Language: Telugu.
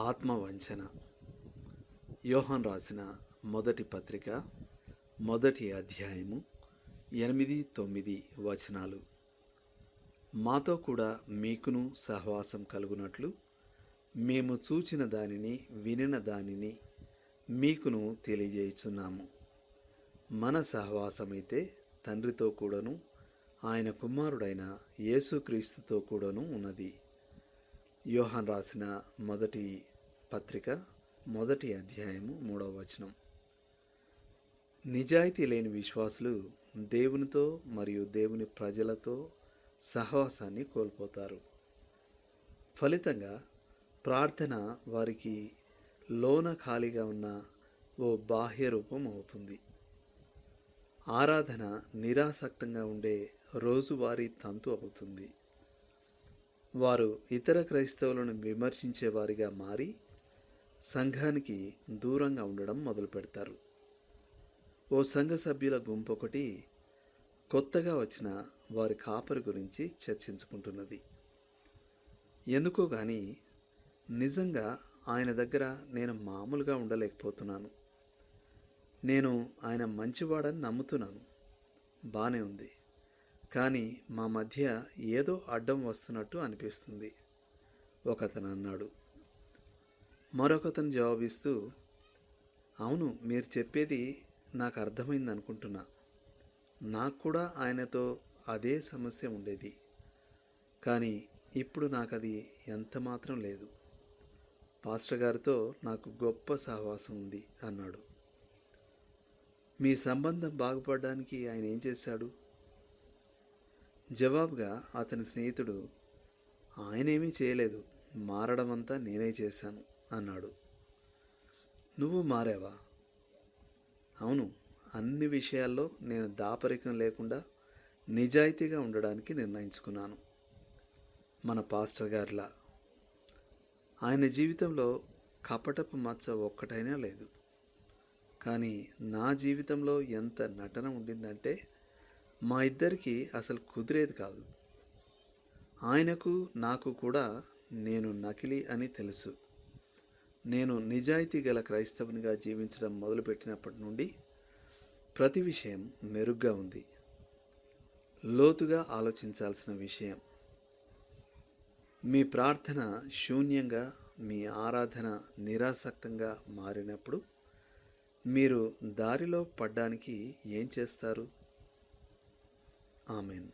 ఆత్మవంచన యోహన్ రాసిన మొదటి పత్రిక మొదటి అధ్యాయము ఎనిమిది తొమ్మిది వచనాలు. మాతో కూడా మీకును సహవాసం కలుగునట్లు మేము చూచిన దానిని వినిన దానిని మీకును తెలియజేయుచున్నాము. మన సహవాసమైతే తండ్రితో కూడాను ఆయన కుమారుడైన యేసుక్రీస్తుతో కూడాను ఉన్నది. యోహన్ రాసిన మొదటి పత్రిక మొదటి అధ్యాయము మూడవ వచనం. నిజాయితీ లేని విశ్వాసులు దేవునితో మరియు దేవుని ప్రజలతో సహవాసాన్ని కోల్పోతారు. ఫలితంగా ప్రార్థన వారికి లోన ఖాళీగా ఉన్న ఓ బాహ్య రూపం అవుతుంది. ఆరాధన నిరాసక్తంగా ఉండే రోజువారీ తంతు అవుతుంది. వారు ఇతర క్రైస్తవులను విమర్శించే వారిగా మారి సంఘానికి దూరంగా ఉండడం మొదలు పెడతారు. ఓ సంఘ సభ్యుల గుంపు ఒకటి కొత్తగా వచ్చిన వారి కాపరి గురించి చర్చించుకుంటున్నది. ఎందుకో కానీ నిజంగా ఆయన దగ్గర నేను మామూలుగా ఉండలేకపోతున్నాను. నేను ఆయన మంచివాడని నమ్ముతున్నాను. బానే ఉంది. కానీ మా మధ్య ఏదో అడ్డం వస్తున్నట్టు అనిపిస్తుంది. ఒకతను అన్నాడు. మరొకతను జవాబిస్తూ అవును మీరు చెప్పేది నాకు అర్థమైంది అనుకుంటున్నా. నాకు కూడా ఆయనతో అదే సమస్య ఉండేది. కానీ ఇప్పుడు నాకు అది ఎంత మాత్రం లేదు. పాస్టర్ గారితో నాకు గొప్ప సహవాసం ఉంది అన్నాడు. మీ సంబంధం బాగుపడడానికి ఆయన ఏం చేశాడు? జవాబుగా అతని స్నేహితుడు ఆయనేమీ చేయలేదు. మారడమంతా నేనే చేశాను. అన్నాడు. నువ్వు మారావా? అవును అన్ని విషయాల్లో నేను దాపరికం లేకుండా నిజాయితీగా ఉండడానికి నిర్ణయించుకున్నాను. మన పాస్టర్ గారిలా. ఆయన జీవితంలో కపటపు మచ్చ ఒక్కటైనా లేదు. కానీ నా జీవితంలో ఎంత నటన ఉండిందంటే మా ఇద్దరికి అసలు కుదిరేది కాదు. ఆయనకు నాకు కూడా నేను నకిలీ అని తెలుసు. నేను నిజాయితీ గల క్రైస్తవునిగా జీవించడం మొదలుపెట్టినప్పటి నుండి ప్రతి విషయం మెరుగ్గా ఉంది. లోతుగా ఆలోచించాల్సిన విషయం మీ ప్రార్థన శూన్యంగా మీ ఆరాధన నిరాసక్తంగా మారినప్పుడు మీరు దారిలో పడ్డానికి ఏం చేస్తారు? ఆమెన్.